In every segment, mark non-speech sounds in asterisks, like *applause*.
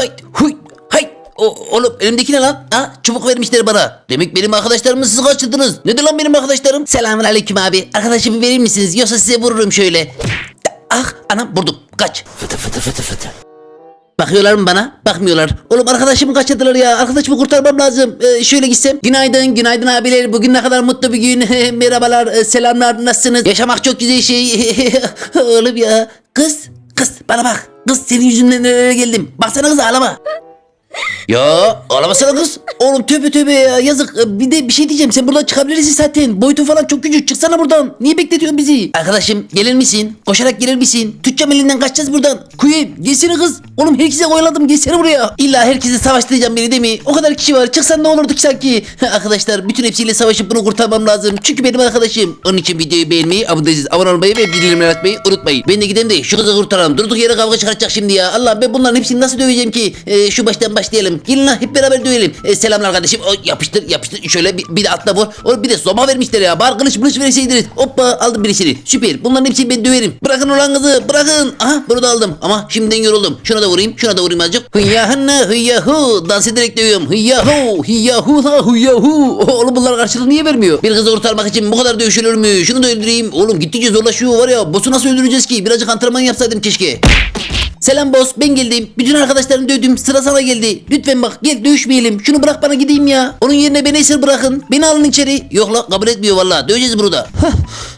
Hayt huy hayt. O, oğlum elimdeki ne lan? Ha, çubuk vermişler bana. Demek benim arkadaşlarımı siz kaçırdınız. Nedir lan benim arkadaşlarım? Selamun aleyküm abi. Arkadaşımı verir misiniz? Yoksa size vururum şöyle. Ah anam vurdum. Kaç. Fıtı fıtı fıtı fıtı. Bakıyorlar mı bana? Bakmıyorlar. Oğlum arkadaşımı kaçırdılar ya. Arkadaşımı kurtarmam lazım. Ee, şöyle gitsem. Günaydın, günaydın abiler. Bugün ne kadar mutlu bir gün. *laughs* Merhabalar, e, selamlar. Nasılsınız? Yaşamak çok güzel şey. *laughs* Oğlum ya. Kız, kız bana bak. Kız senin yüzünden nerelere geldim. Baksana kız ağlama. Ya ağlamasana kız. Oğlum tövbe tövbe ya yazık. Ee, Bir de bir şey diyeceğim sen buradan çıkabilirsin zaten. Boyutun falan çok küçük çıksana buradan. Niye bekletiyorsun bizi? Arkadaşım gelir misin? Koşarak gelir misin? Tutacağım elinden kaçacağız buradan. Kuyu gelsene kız. Oğlum herkese oyaladım gelsene buraya. İlla herkese savaştıracağım beni değil mi? O kadar kişi var çıksan ne olurdu ki sanki? *laughs* Arkadaşlar bütün hepsiyle savaşıp bunu kurtarmam lazım. Çünkü benim arkadaşım. Onun için videoyu beğenmeyi, abone abone olmayı ve bildirimleri açmayı unutmayın. Ben de gideyim de şu kızı kurtaralım. Durduk yere kavga çıkartacak şimdi ya. Allah ben bunların hepsini nasıl döveceğim ki? Ee, şu baştan başlayalım. Gelin lan hep beraber dövelim. Ee, selamlar kardeşim. O, yapıştır yapıştır. Şöyle bir, bir de atla vur. O, bir de zoma vermişler ya. Bar kılıç mılıç verseydiniz. Hoppa aldım birisini. Süper. Bunların hepsini ben döverim. Bırakın ulan kızı. Bırakın. Aha bunu da aldım. Ama şimdiden yoruldum. Şuna da vurayım. Şuna da vurayım azıcık. Hıyahını hıyahu. Dans ederek dövüyorum. Hıyahu. Hıyahu da hıyahu. Oğlum bunlar karşılık niye vermiyor? Bir kızı kurtarmak için bu kadar dövüşülür mü? Şunu da öldüreyim. Oğlum gittikçe zorlaşıyor var ya. Boss'u nasıl öldüreceğiz ki? Birazcık antrenman yapsaydım keşke. Selam boss ben geldim. Bütün arkadaşlarım dövdüm. Sıra sana geldi. Lütfen bak gel dövüşmeyelim. Şunu bırak bana gideyim ya. Onun yerine beni esir bırakın. Beni alın içeri. Yok la kabul etmiyor valla. Döveceğiz burada.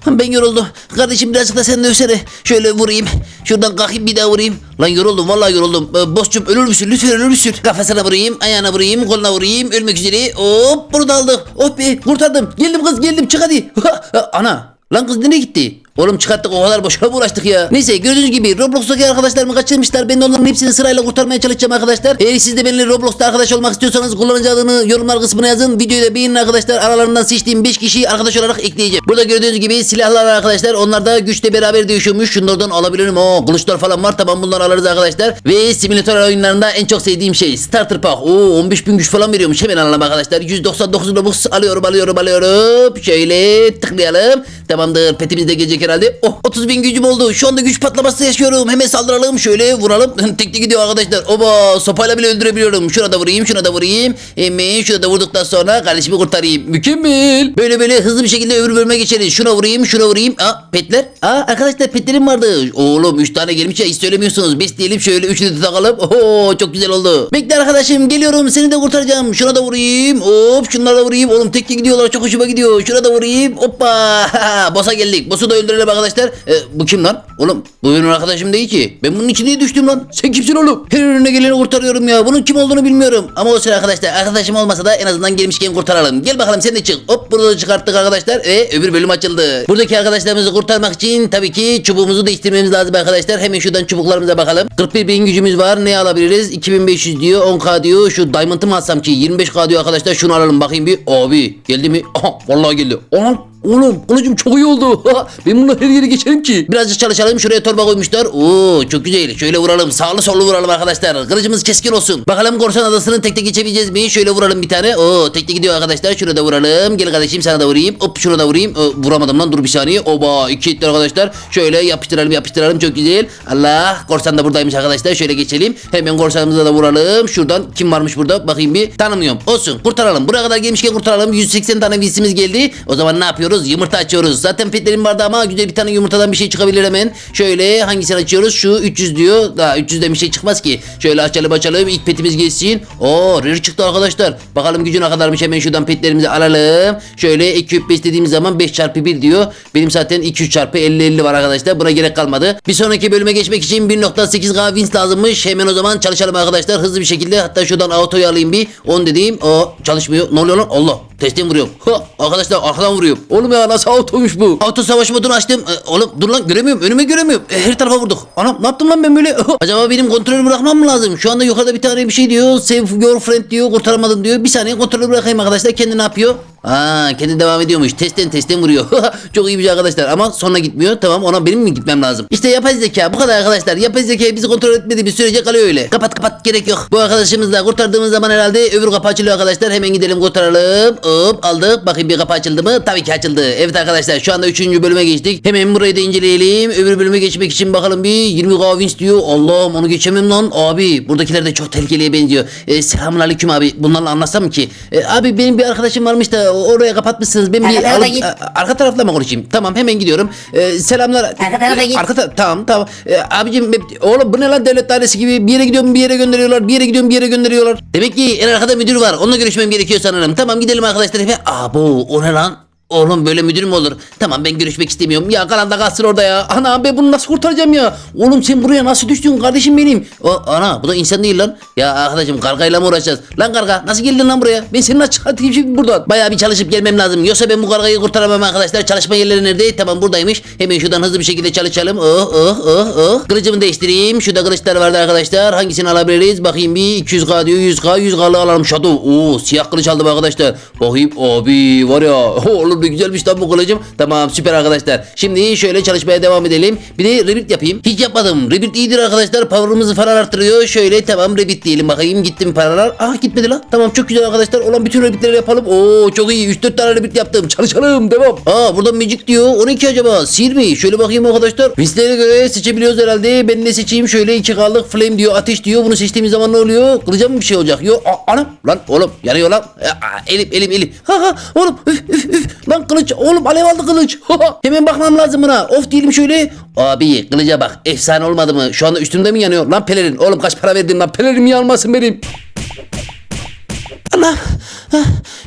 Ben yoruldum. Kardeşim birazcık da sen dövsene. Şöyle vurayım. Şuradan kalkayım bir daha vurayım. Lan yoruldum vallahi yoruldum. Ee, boss'cum ölür müsün? Lütfen ölür müsün? Kafasına vurayım. Ayağına vurayım. Koluna vurayım. Ölmek üzere. Hop bunu da aldık. Hop be kurtardım. Geldim kız geldim çık hadi. Ha, *laughs* ha, Ana. Lan kız nereye gitti? Oğlum çıkarttık o kadar boşuna mı uğraştık ya? Neyse gördüğünüz gibi Roblox'taki arkadaşlarımı kaçırmışlar. Ben de onların hepsini sırayla kurtarmaya çalışacağım arkadaşlar. Eğer siz de benimle Roblox'ta arkadaş olmak istiyorsanız kullanıcı adını yorumlar kısmına yazın. Videoyu da beğenin arkadaşlar. Aralarından seçtiğim 5 kişiyi arkadaş olarak ekleyeceğim. Burada gördüğünüz gibi silahlar arkadaşlar. Onlar da güçle beraber dövüşüyormuş. Şunlardan alabilirim. O kılıçlar falan var. Tamam bunları alırız arkadaşlar. Ve simülatör oyunlarında en çok sevdiğim şey Starter Pack. Oo 15 bin güç falan veriyormuş. Hemen alalım arkadaşlar. 199 Robux alıyorum alıyorum alıyorum. Şöyle tıklayalım. Tamamdır. Petimiz de gelecek herhalde. Oh 30 bin gücüm oldu. Şu anda güç patlaması yaşıyorum. Hemen saldıralım. Şöyle vuralım. *laughs* Tek tek gidiyor arkadaşlar. Oba sopayla bile öldürebiliyorum. Şuna da vurayım. Şuna da vurayım. Hemen şuna da vurduktan sonra kardeşimi kurtarayım. Mükemmel. Böyle böyle hızlı bir şekilde öbür bölüme geçeriz. Şuna vurayım. Şuna vurayım. Aa petler. Aa arkadaşlar petlerim vardı. Oğlum 3 tane gelmiş ya hiç söylemiyorsunuz. Biz diyelim şöyle üçünü de takalım. Oho çok güzel oldu. Bekle arkadaşım geliyorum. Seni de kurtaracağım. Şuna da vurayım. Hop şunlara da vurayım. Oğlum tek tek gidiyorlar. Çok hoşuma gidiyor. Şuna da vurayım. Hoppa. *laughs* Boss'a geldik. Boss'u da öldürelim arkadaşlar. E, bu kim lan? Oğlum bu benim arkadaşım değil ki. Ben bunun içine düştüm lan. Sen kimsin oğlum? Her önüne geleni kurtarıyorum ya. Bunun kim olduğunu bilmiyorum. Ama o sıra arkadaşlar. Arkadaşım olmasa da en azından gelmişken kurtaralım. Gel bakalım sen de çık. Hop burada da çıkarttık arkadaşlar. Ve öbür bölüm açıldı. Buradaki arkadaşlarımızı kurtarmak için tabii ki çubuğumuzu değiştirmemiz lazım arkadaşlar. Hemen şuradan çubuklarımıza bakalım. 41 bin gücümüz var. Ne alabiliriz? 2500 diyor. 10k diyor. Şu diamond'ı mı alsam ki? 25k diyor arkadaşlar. Şunu alalım bakayım bir. Abi geldi mi? Aha vallahi geldi. Oğlum Oğlum kılıcım çok iyi oldu. *laughs* ben bununla her yere geçerim ki. Birazcık çalışalım. Şuraya torba koymuşlar. Oo çok güzel. Şöyle vuralım. Sağlı sollu vuralım arkadaşlar. Kılıcımız keskin olsun. Bakalım korsan adasını tek tek geçebileceğiz mi? Şöyle vuralım bir tane. Oo tek tek gidiyor arkadaşlar. Şunu da vuralım. Gel kardeşim sana da vurayım. Hop şunu da vurayım. Oo, vuramadım lan dur bir saniye. Oba iki etti arkadaşlar. Şöyle yapıştıralım yapıştıralım. Çok güzel. Allah korsan da buradaymış arkadaşlar. Şöyle geçelim. Hemen korsanımıza da vuralım. Şuradan kim varmış burada? Bakayım bir. Tanımıyorum. Olsun kurtaralım. Buraya kadar gelmişken kurtaralım. 180 tane visimiz geldi. O zaman ne yapıyoruz? Yumurta açıyoruz. Zaten petlerim vardı ama güzel bir tane yumurtadan bir şey çıkabilir hemen. Şöyle hangisini açıyoruz? Şu 300 diyor. Daha 300'den bir şey çıkmaz ki. Şöyle açalım açalım. İlk petimiz gelsin. Oo rare çıktı arkadaşlar. Bakalım gücü ne kadarmış. Hemen şuradan petlerimizi alalım. Şöyle ekip beslediğimiz zaman 5 çarpı 1 diyor. Benim zaten 200 çarpı 50 50 var arkadaşlar. Buna gerek kalmadı. Bir sonraki bölüme geçmek için 1.8k wins lazımmış. Hemen o zaman çalışalım arkadaşlar. Hızlı bir şekilde. Hatta şuradan autoyu alayım bir. 10 dediğim. O çalışmıyor. Ne oluyor lan? Allah. Testten vuruyorum. Ha, arkadaşlar arkadan vuruyorum. Oğlum ya nasıl autoymuş bu? Auto savaş modunu açtım. Ee, oğlum dur lan göremiyorum. Önüme göremiyorum. Ee, her tarafa vurduk. Anam ne yaptım lan ben böyle? Acaba benim kontrolü bırakmam mı lazım? Şu anda yukarıda bir tane bir şey diyor. Save your friend diyor. Kurtaramadın diyor. Bir saniye kontrolü bırakayım arkadaşlar. Kendi ne yapıyor? Aa kendi devam ediyormuş. Testten testten vuruyor. *laughs* Çok iyi bir şey arkadaşlar ama sonra gitmiyor. Tamam ona benim mi gitmem lazım? İşte yapay zeka bu kadar arkadaşlar. Yapay zeka bizi kontrol etmediğimiz sürece kalıyor öyle. Kapat kapat gerek yok. Bu arkadaşımızı da kurtardığımız zaman herhalde öbür kapı açılıyor arkadaşlar. Hemen gidelim kurtaralım. Hop aldık. Bakayım bir kapı açıldı mı? Tabii ki açıldı. Evet arkadaşlar şu anda 3. bölüme geçtik. Hemen burayı da inceleyelim. Öbür bölüme geçmek için bakalım bir 20 Gavins diyor. Allah'ım onu geçemem lan. Abi buradakiler de çok tehlikeliye benziyor. E, selamun aleyküm abi. Bunlarla anlatsam ki. E, abi benim bir arkadaşım varmış da oraya kapatmışsınız. Ben bir Arka tarafa alıp- git. a- arka tarafla mı konuşayım? Tamam hemen gidiyorum. E, selamlar. Arka tarafa git. Arka ta- tamam tamam. E, abicim ben- oğlum bu ne lan devlet dairesi gibi bir yere gidiyorum bir yere gönderiyorlar. Bir yere gidiyorum bir yere gönderiyorlar. Demek ki en arkada müdür var. Onunla görüşmem gerekiyor sanırım. Tamam gidelim arkadaşlar. Ve abo o ne lan? Oğlum böyle müdür mü olur? Tamam ben görüşmek istemiyorum. Ya kalan da kalsın orada ya. Ana ben bunu nasıl kurtaracağım ya? Oğlum sen buraya nasıl düştün kardeşim benim? O, ana bu da insan değil lan. Ya arkadaşım kargayla mı uğraşacağız? Lan karga nasıl geldin lan buraya? Ben seni nasıl çıkartayım şimdi buradan? Bayağı bir çalışıp gelmem lazım. Yoksa ben bu kargayı kurtaramam arkadaşlar. Çalışma yerleri nerede? Tamam buradaymış. Hemen şuradan hızlı bir şekilde çalışalım. Oh oh oh oh. Kılıcımı değiştireyim. Şurada kılıçlar vardı arkadaşlar. Hangisini alabiliriz? Bakayım bir 200k diyor. 100k 100k'lı alalım. Shadow. Oo siyah kılıç aldım arkadaşlar. Bakayım abi var ya. *laughs* Oğlum ne güzelmiş lan bu kılıcım. Tamam süper arkadaşlar. Şimdi şöyle çalışmaya devam edelim. Bir de rebuild yapayım. Hiç yapmadım. Rebuild iyidir arkadaşlar. Power'ımızı falan arttırıyor. Şöyle tamam rebuild diyelim bakayım. Gitti mi paralar? Ah gitmedi lan. Tamam çok güzel arkadaşlar. Olan bütün rebuildleri yapalım. Oo çok iyi. 3-4 tane rebuild yaptım. Çalışalım. Devam. Aa burada magic diyor. 12 acaba. Sihir mi? Şöyle bakayım arkadaşlar. Listelere göre seçebiliyoruz herhalde. Ben ne seçeyim? Şöyle 2 kaldık. Flame diyor. Ateş diyor. Bunu seçtiğimiz zaman ne oluyor? Kılıca mı bir şey olacak? Yok. Anam. Lan oğlum. Yanıyor lan. Aa, elim elim elim. Ha ha. Oğlum. Üf, üf, üf. Lan kılıç. Oğlum alev aldı kılıç. *laughs* Hemen bakmam lazım buna. Of diyelim şöyle. Abi kılıca bak. Efsane olmadı mı? Şu anda üstümde mi yanıyor? Lan pelerin. Oğlum kaç para verdin lan? Pelerin yanmasın benim. Allah.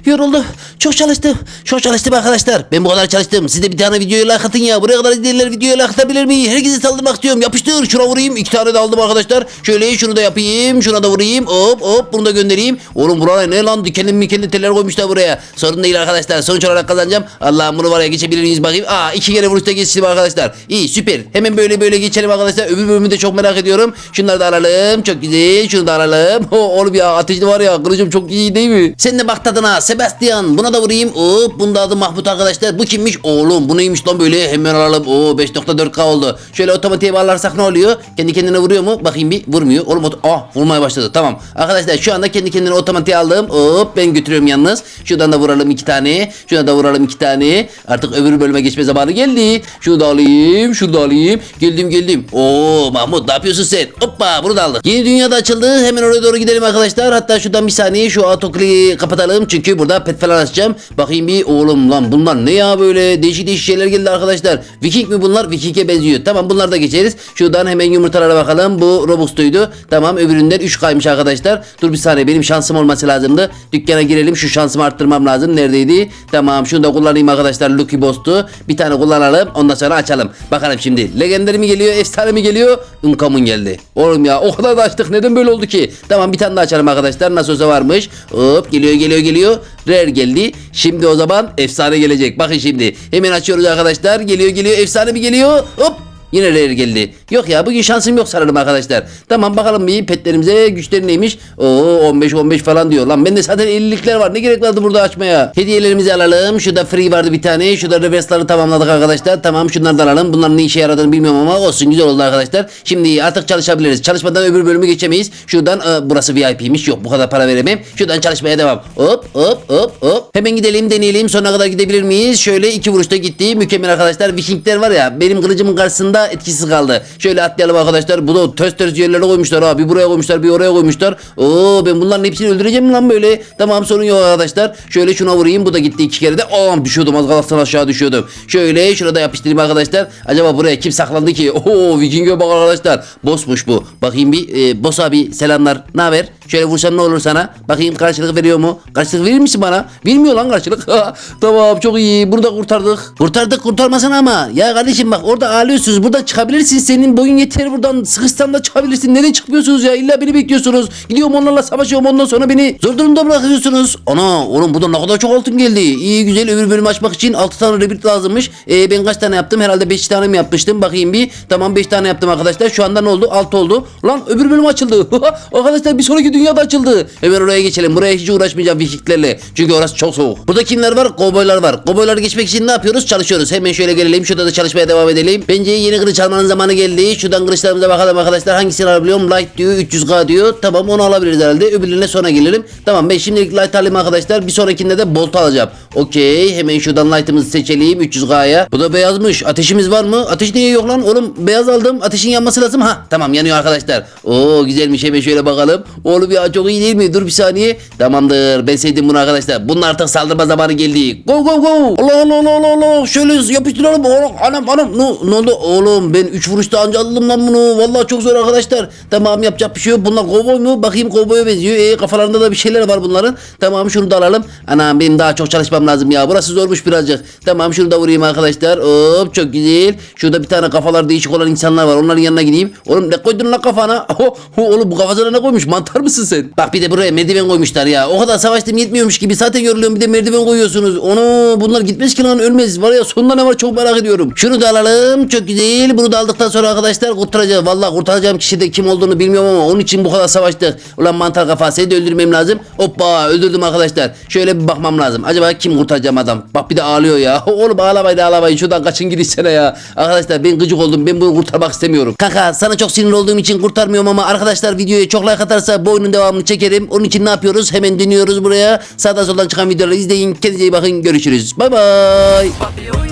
Yoruldu. Çok çalıştım. Çok çalıştım arkadaşlar. Ben bu kadar çalıştım. Siz de bir tane videoya like atın ya. Buraya kadar izleyenler videoya like atabilir mi? Herkese saldırmak istiyorum. Yapıştır. Şuna vurayım. İki tane de aldım arkadaşlar. Şöyle şunu da yapayım. Şuna da vurayım. Hop hop. Bunu da göndereyim. Oğlum buralar ne lan? Dikenli mikenli teller koymuşlar buraya. Sorun değil arkadaşlar. Sonuç olarak kazanacağım. Allah'ım bunu var ya geçebilir miyiz bakayım. Aa iki kere vuruşta geçtim arkadaşlar. İyi süper. Hemen böyle böyle geçelim arkadaşlar. Öbür bölümü de çok merak ediyorum. Şunları da alalım. Çok güzel. Şunu da alalım. *laughs* Oğlum ya ateşli var ya. Kılıcım çok iyi değil mi? Sen de bak tadına. Sebastian. Buna da vurayım. Hop. Bunda adı Mahmut arkadaşlar. Bu kimmiş? Oğlum bu neymiş lan böyle? Hemen alalım. Oo 5.4K oldu. Şöyle otomatiğe bağlarsak ne oluyor? Kendi kendine vuruyor mu? Bakayım bir. Vurmuyor. Oğlum ah vurmaya başladı. Tamam. Arkadaşlar şu anda kendi kendine otomatiğe aldım. Hop ben götürüyorum yalnız. Şuradan da vuralım iki tane. Şuna da vuralım iki tane. Artık öbür bölüme geçme zamanı geldi. Şunu da alayım. Şunu da alayım. Geldim geldim. Oo Mahmut ne yapıyorsun sen? Hoppa bunu da aldık. Yeni dünyada açıldı. Hemen oraya doğru gidelim arkadaşlar. Hatta şuradan bir saniye şu autokliği kapatalım. Çünkü burada pet falan açacağım. Bakayım bir oğlum lan bunlar ne ya böyle değişik değişik şeyler geldi arkadaşlar. Viking mi bunlar? Viking'e benziyor. Tamam bunlar da geçeriz. Şuradan hemen yumurtalara bakalım. Bu Robusto'ydu. Tamam öbüründen 3 kaymış arkadaşlar. Dur bir saniye benim şansım olması lazımdı. Dükkana girelim. Şu şansımı arttırmam lazım. Neredeydi? Tamam şunu da kullanayım arkadaşlar. Lucky Boss'tu. Bir tane kullanalım. Ondan sonra açalım. Bakalım şimdi. Legendary mi geliyor? Efsane mi geliyor? Uncommon geldi. Oğlum ya o kadar da açtık. Neden böyle oldu ki? Tamam bir tane daha açalım arkadaşlar. Nasıl olsa varmış. Hop geliyor geliyor geliyor. Rare geldi. Şimdi o zaman efsane gelecek. Bakın şimdi. Hemen açıyoruz arkadaşlar. Geliyor geliyor. Efsane mi geliyor? Hop. Yine rare geldi. Yok ya bugün şansım yok sanırım arkadaşlar. Tamam bakalım bir petlerimize güçleri neymiş. Oo 15 15 falan diyor. Lan bende zaten 50'likler var. Ne gerek vardı burada açmaya? Hediyelerimizi alalım. Şurada free vardı bir tane. Şurada reverse'ları tamamladık arkadaşlar. Tamam şunları da alalım. Bunların ne işe yaradığını bilmiyorum ama olsun güzel oldu arkadaşlar. Şimdi artık çalışabiliriz. Çalışmadan öbür bölümü geçemeyiz. Şuradan e, burası VIP'miş. Yok bu kadar para veremem. Şuradan çalışmaya devam. Hop hop hop hop. Hemen gidelim deneyelim. Sonuna kadar gidebilir miyiz? Şöyle iki vuruşta gitti. Mükemmel arkadaşlar. Vikingler var ya benim kılıcımın karşısında etkisiz kaldı. Şöyle atlayalım arkadaşlar. Bu da töz töz yerlere koymuşlar ha. Bir buraya koymuşlar bir oraya koymuşlar. Oo ben bunların hepsini öldüreceğim lan böyle? Tamam sorun yok arkadaşlar. Şöyle şuna vurayım. Bu da gitti iki kere de. Aa düşüyordum az kalsın aşağı düşüyordum. Şöyle şurada yapıştırayım arkadaşlar. Acaba buraya kim saklandı ki? *laughs* Oo Viking'e bak arkadaşlar. Bossmuş bu. Bakayım bir. E, boss abi selamlar. Ne haber? Şöyle vursam ne olur sana? Bakayım karşılık veriyor mu? Karşılık verir misin bana? Vermiyor lan karşılık. *laughs* tamam çok iyi. Bunu da kurtardık. Kurtardık kurtarmasana ama. Ya kardeşim bak orada ağlıyorsunuz. Buradan çıkabilirsin. Senin boyun yeter buradan. Sıkışsan da çıkabilirsin. Neden çıkmıyorsunuz ya? İlla beni bekliyorsunuz. Gidiyorum onlarla savaşıyorum. Ondan sonra beni zor durumda bırakıyorsunuz. Ana oğlum burada ne kadar çok altın geldi. İyi güzel öbür bölümü açmak için 6 tane rebirth lazımmış. Ee, ben kaç tane yaptım? Herhalde 5 tane mi yapmıştım? Bakayım bir. Tamam 5 tane yaptım arkadaşlar. Şu anda ne oldu? 6 oldu. Lan öbür bölüm açıldı. *laughs* arkadaşlar bir sonraki dünya da açıldı. Hemen oraya geçelim. Buraya hiç uğraşmayacağım fişiklerle. Çünkü orası çok soğuk. Burada kimler var? Kovboylar var. Kovboyları geçmek için ne yapıyoruz? Çalışıyoruz. Hemen şöyle gelelim. Şurada da çalışmaya devam edelim. Bence yeni kılıç almanın zamanı geldi. Şuradan kılıçlarımıza bakalım arkadaşlar. Hangisini alabiliyorum? Light diyor. 300k diyor. Tamam onu alabiliriz herhalde. Öbürlerine sonra gelelim. Tamam ben şimdilik light alayım arkadaşlar. Bir sonrakinde de bolt alacağım. Okey. Hemen şuradan light'ımızı seçelim. 300k'ya. Bu da beyazmış. Ateşimiz var mı? Ateş niye yok lan? Oğlum beyaz aldım. Ateşin yanması lazım. Ha tamam yanıyor arkadaşlar. Oo güzelmiş. Hemen şöyle bakalım. Oğlum ya çok iyi değil mi? Dur bir saniye. Tamamdır. Ben sevdim bunu arkadaşlar. Bunun artık saldırma zamanı geldi. Go go go. Allah Allah Allah Allah Allah. Şöyle yapıştıralım. Oğlum anam anam. Ne, ne oldu? Oğlum ben 3 vuruşta anca aldım lan bunu. Vallahi çok zor arkadaşlar. Tamam yapacak bir şey yok. Bunlar kovboy mu? Bakayım kovboya benziyor. E, kafalarında da bir şeyler var bunların. Tamam şunu da alalım. Anam benim daha çok çalışmam lazım ya. Burası zormuş birazcık. Tamam şunu da vurayım arkadaşlar. Hop çok güzel. Şurada bir tane kafalar değişik olan insanlar var. Onların yanına gideyim. Oğlum ne koydun lan kafana? Oh, *laughs* oğlum bu kafasına ne koymuş? Mantar mısın sen? Bak bir de buraya merdiven koymuşlar ya. O kadar savaştım yetmiyormuş gibi. Zaten yoruluyorum bir de merdiven koyuyorsunuz. Onu bunlar gitmez ki lan ölmez. Var ya sonunda ne var çok merak ediyorum. Şunu da alalım. Çok güzel. Bunu da aldıktan sonra arkadaşlar kurtaracağız. Vallahi kurtaracağım kişi de kim olduğunu bilmiyorum ama onun için bu kadar savaştık. Ulan mantar kafa seni de öldürmem lazım. Hoppa öldürdüm arkadaşlar. Şöyle bir bakmam lazım. Acaba kim kurtaracağım adam? Bak bir de ağlıyor ya. *laughs* Oğlum ağlamayın ağlamayın. Şuradan kaçın gidişsene ya. Arkadaşlar ben gıcık oldum. Ben bunu kurtarmak istemiyorum. Kanka sana çok sinir olduğum için kurtarmıyorum ama arkadaşlar videoya çok like atarsa bu oyunun devamını çekerim. Onun için ne yapıyoruz? Hemen dönüyoruz buraya. Sağdan soldan çıkan videoları izleyin. Kendinize iyi bakın. Görüşürüz. Bay bay.